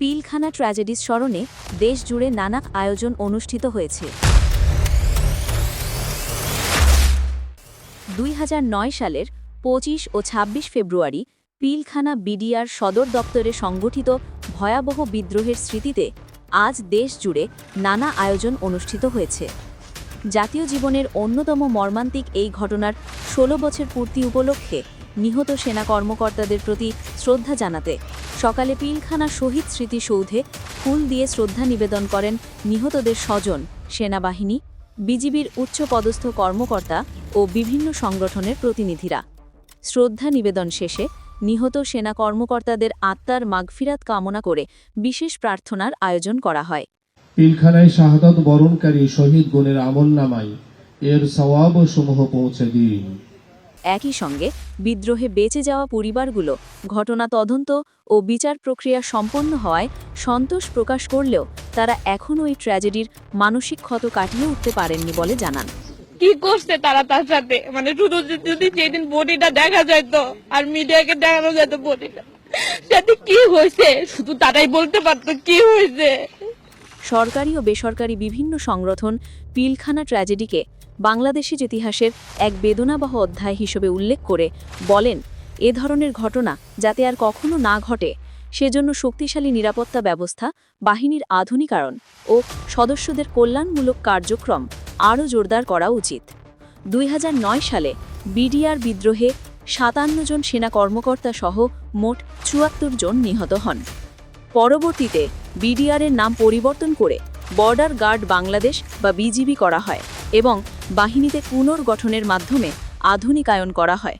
পিলখানা ট্র্যাজেডিস স্মরণে দেশ জুড়ে নানা আয়োজন অনুষ্ঠিত হয়েছে। দুই হাজার নয় সালের পঁচিশ ও ২৬ ফেব্রুয়ারি পিলখানা বিডিআর সদর দপ্তরে সংগঠিত ভয়াবহ বিদ্রোহের স্মৃতিতে আজ দেশ জুড়ে নানা আয়োজন অনুষ্ঠিত হয়েছে। জাতীয় জীবনের অন্যতম মর্মান্তিক এই ঘটনার ১৬ বছর পূর্তি উপলক্ষে নিহত সেনা কর্মকর্তাদের প্রতি শ্রদ্ধা জানাতে সকালে পিলখানা শহীদ স্মৃতিসৌধে ফুল দিয়ে শ্রদ্ধা নিবেদন করেন নিহতদের স্বজন, সেনাবাহিনী, বিজিবির উচ্চপদস্থ কর্মকর্তা ও বিভিন্ন সংগঠনের প্রতিনিধিরা। শ্রদ্ধা নিবেদন শেষে নিহত সেনা কর্মকর্তাদের আত্মার মাগফিরাত কামনা করে বিশেষ প্রার্থনার আয়োজন করা হয়। পিলখানায় শাহাদত বরণকারী শহীদ গুণের আমল নামাই এর সওয়াব সমূহ পৌঁছে দিন। একই সঙ্গে বিদ্রোহে বেঁচে যাওয়া পরিবারগুলো ঘটনা তদন্ত ও বিচার প্রক্রিয়া সম্পন্ন হওয়ায় সন্তোষ প্রকাশ করলেও তারা এখনও এই ট্র্যাজেডির মানসিক ক্ষত কাটিয়ে উঠতে পারেননি বলে জানান। কি করছে তারা তার সাথে? মানে শুধু যদি- যদি যেদিন বডিটা দেখা যাইতো আর মিডিয়াকে দেখানো যেত বডিটা সাথে কি হয়েছে? শুধু তারাই বলতে পারতো কি হয়েছে? সরকারি ও বেসরকারি বিভিন্ন সংগঠন পিলখানা ট্র্যাজেডিকে বাংলাদেশের ইতিহাসের এক বেদনাবহ অধ্যায় হিসেবে উল্লেখ করে বলেন, এ ধরনের ঘটনা যাতে আর কখনো না ঘটে, সেজন্য শক্তিশালী নিরাপত্তা ব্যবস্থা, বাহিনীর আধুনিকায়ন ও সদস্যদের কল্যাণমূলক কার্যক্রম আরও জোরদার করা উচিত। দুই হাজার নয় সালে বিডিআর বিদ্রোহে সাতান্ন জন সেনা কর্মকর্তা সহ মোট চুয়াত্তর জন নিহত হন। পরবর্তীতে বিডিআরের নাম পরিবর্তন করে বর্ডার গার্ড বাংলাদেশ বা বিজিবি করা হয় এবং বাহিনীতে পুনর্গঠনের মাধ্যমে আধুনিকায়ন করা হয়।